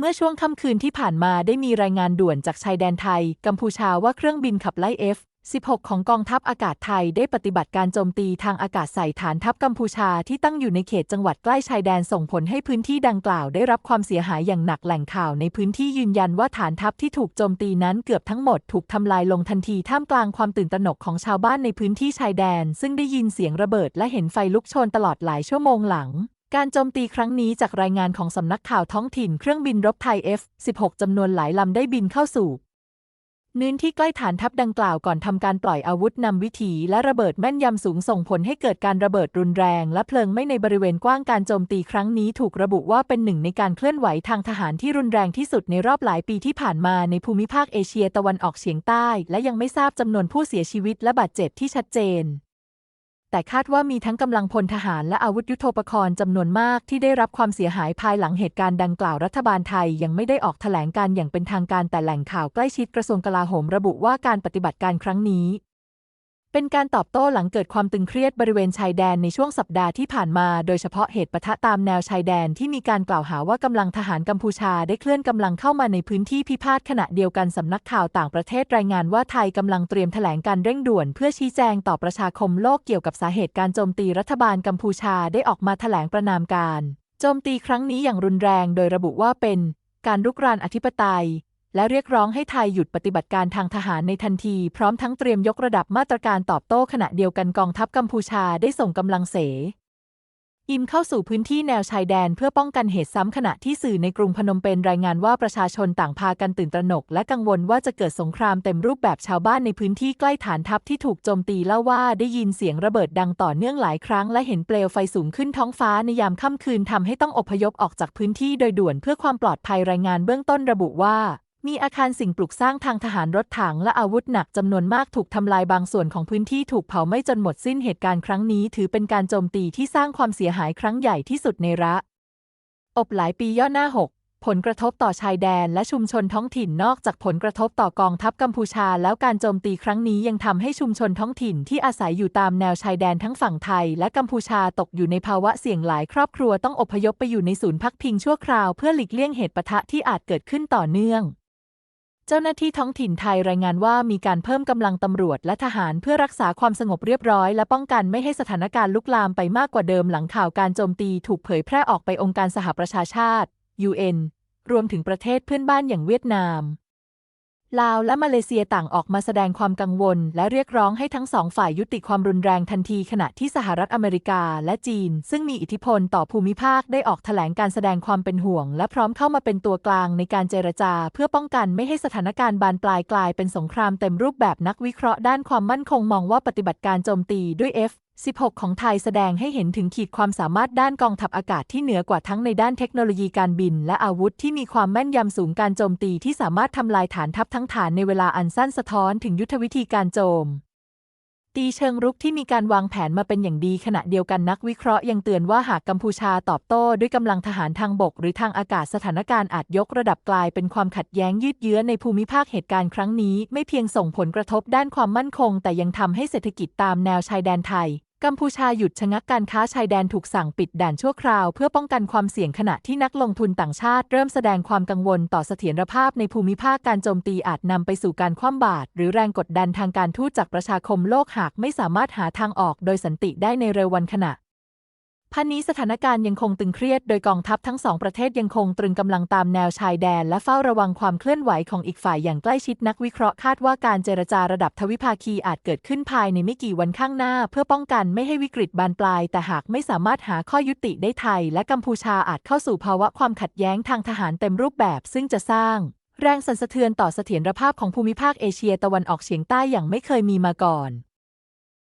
เมื่อช่วงค่ำคืนที่ผ่านมาได้มีรายงานด่วนจากชายแดนไทย กัมพูชาว่าเครื่องบินขับไล่ F-16 ของกองทัพอากาศไทยได้ปฏิบัติการโจมตีทางอากาศใส่ฐานทัพกัมพูชาที่ตั้งอยู่ในเขตจังหวัดใกล้ชายแดนส่งผลให้พื้นที่ดังกล่าวได้รับความเสียหายอย่างหนักแหล่งข่าวในพื้นที่ยืนยันว่าฐานทัพที่ถูกโจมตีนั้นเกือบทั้งหมดถูกทำลายลงทันทีท่ามกลางความตื่นตระหนกของชาวบ้านในพื้นที่ชายแดน ซึ่งได้ยินเสียงระเบิดและเห็นไฟลุกโชนตลอดหลายชั่วโมงหลัง การโจมตีครั้งนี้จากรายงานของสำนักข่าวท้องถิ่นเครื่องบินรบไทย F-16 จำนวนหลายลำได้บินเข้าสู่พื้นที่ใกล้ฐานทัพดังกล่าวก่อนทำการปล่อยอาวุธนำวิถีและระเบิดแม่นยำสูงส่งผลให้เกิดการระเบิดรุนแรงและเพลิงไหม้ในบริเวณกว้างการโจมตีครั้งนี้ถูกระบุว่าเป็นหนึ่งในการเคลื่อนไหวทางทหารที่รุนแรงที่สุดในรอบหลายปีที่ผ่านมาในภูมิภาคเอเชียตะวันออกเฉียงใต้ และยังไม่ทราบจำนวนผู้เสียชีวิตและบาดเจ็บที่ชัดเจน แต่คาดว่ามีทั้งกำลังพลทหารและอาวุธยุโทโธปกรณ์จำนวนมากที่ได้รับความเสียหายภายหลังเหตุการณ์ดังกล่าวรัฐบาลไทยยังไม่ได้ออกแถลงการอย่างเป็นทางการแต่แหล่งข่าวใกล้ชิดกระทรวงกลาโหมระบุว่าการปฏิบัติการครั้งนี้ เป็นการตอบโต้หลังเกิดความตึงเครียดบริเวณชายแดนในช่วงสัปดาห์ที่ผ่านมา โดยเฉพาะเหตุปะทะตามแนวชายแดนที่มีการกล่าวหาว่ากำลังทหารกัมพูชาได้เคลื่อนกำลังเข้ามาในพื้นที่พิพาทขณะเดียวกันสำนักข่าวต่างประเทศรายงานว่าไทยกำลังเตรียมแถลงการเร่งด่วน เพื่อชี้แจงต่อประชาคมโลกเกี่ยวกับสาเหตุการโจมตีรัฐบาลกัมพูชาได้ออกมาแถลงประนามการโจมตีครั้งนี้อย่างรุนแรง โดยระบุว่าเป็นการรุกรานอธิปไตย และเรียกร้องให้ไทยหยุดปฏิบัติการทางทหารในทันที พร้อมทั้งเตรียมยกระดับมาตรการตอบโต้ขณะเดียวกันกองทัพกัมพูชาได้ส่งกำลังเสอิมเข้าสู่พื้นที่แนวชายแดนเพื่อป้องกันเหตุซ้ำขณะที่สื่อในกรุงพนมเปญรายงานว่าประชาชนต่างพากันตื่นตระหนก และกังวลว่าจะเกิดสงครามเต็มรูปแบบชาวบ้านในพื้นที่ใกล้ฐานทัพที่ถูกโจมตีเล่าว่าได้ยินเสียงระเบิดดังต่อเนื่องหลายครั้ง และเห็นเปลวไฟสูงขึ้นท้องฟ้าในยามค่ำคืนทำให้ต้องอพยพออกจากพื้นที่โดยด่วนเพื่อความปลอดภัยรายงานเบื้องต้นระบุว่า มีอาคารสิ่งปลูกสร้างทางทหารรถถังและอาวุธหนักจำนวนมากถูกทำลายบางส่วนของพื้นที่ถูกเผาไหม้จนหมดสิ้นเหตุการณ์ครั้งนี้ ถือเป็นการโจมตีที่สร้างความเสียหายครั้งใหญ่ที่สุดในระ อบหลายปีย่อหน้า 6 ผลกระทบต่อชายแดนและชุมชนท้องถิ่นนอกจากผลกระทบต่อกองทัพกัมพูชา แล้วการโจมตีครั้งนี้ยังทำให้ชุมชนท้องถิ่นที่อาศัยอยู่ตามแนวชายแดนทั้งฝั่งไทย และกัมพูชาตกอยู่ในภาวะเสี่ยงหลายครอบครัวต้องอพยพไปอยู่ในศูนย์พักพิงชั่วคราวเพื่อหลีกเลี่ยงเหตุปะทะที่อาจเกิดขึ้นต่อเนื่อง เจ้าหน้าที่ท้องถิ่นไทยรายงานว่ามีการเพิ่มกำลังตำรวจและทหารเพื่อรักษาความสงบเรียบร้อย และป้องกันไม่ให้สถานการณ์ลุกลามไปมากกว่าเดิมหลังข่าวการโจมตีถูกเผยแพร่ออกไปองค์การสหประชาชาติ UN รวมถึงประเทศเพื่อนบ้านอย่างเวียดนาม ลาวและมาเลเซียต่างออกมาแสดงความกังวล และเรียกร้องให้ทั้งสองฝ่ายยุติความรุนแรงทันทีขณะที่สหรัฐอเมริกาและจีน ซึ่งมีอิทธิพลต่อภูมิภาคได้ออกแถลงการแสดงความเป็นห่วง และพร้อมเข้ามาเป็นตัวกลางในการเจรจา เพื่อป้องกันไม่ให้สถานการณ์บานปลายกลายเป็นสงครามเต็มรูปแบบนักวิเคราะห์ด้านความมั่นคงมองว่าปฏิบัติการโจมตีด้วย F 16 ของไทยแสดงให้เห็นถึงขีดความสามารถด้านกองทัพอากาศที่เหนือกว่าทั้งในด้านเทคโนโลยีการบิน และอาวุธที่มีความแม่นยำสูงการโจมตีที่สามารถทำลายฐานทัพทั้งฐานในเวลาอันสั้นสะท้อนถึงยุทธวิธีการโจม ตีเชิงรุกที่มีการวางแผนมาเป็นอย่างดีขณะเดียวกันนักวิเคราะห์ยังเตือนว่าหากกัมพูชาตอบโต้ด้วยกำลังทหารทางบก หรือทางอากาศสถานการณ์อาจยกระดับกลายเป็นความขัดแย้งยืดเยื้อในภูมิภาคเหตุการณ์ครั้งนี้ ไม่เพียงส่งผลกระทบด้านความมั่นคง แต่ยังทำให้เศรษฐกิจตามแนวชายแดนไทย กัมพูชาหยุดชะงักการค้าชายแดนถูกสั่งปิดด่านชั่วคราว เพื่อป้องกันความเสี่ยงขณะที่นักลงทุนต่างชาติ เริ่มแสดงความกังวลต่อเสถียรภาพในภูมิภาคการโจมตีอาจนำไปสู่การคว่ำบาตรหรือแรงกดดันทางการทูตจากประชาคมโลกหากไม่สามารถหาทางออกโดยสันติได้ในเร็ววันขณะ พันนี้สถานการณ์ยังคงตึงเครียดโดยกองทัพทั้งสองประเทศยังคงตรึงกำลังตามแนวชายแดน และเฝ้าระวังความเคลื่อนไหวของอีกฝ่ายอย่างใกล้ชิดนักวิเคราะห์คาดว่าการเจรจาระดับทวิภาคีอาจเกิดขึ้นภายในไม่กี่วันข้างหน้า เพื่อป้องกันไม่ให้วิกฤตบานปลาย แต่หากไม่สามารถหาข้อยุติได้ไทย และกัมพูชาอาจเข้าสู่ภาวะความขัดแย้งทางทหารเต็มรูปแบบ ซึ่งจะสร้าง แรงสั่นสะเทือนต่อเสถียรภาพของภูมิภาคเอเชียตะวันออกเฉียงใต้อย่างไม่เคยมีมาก่อน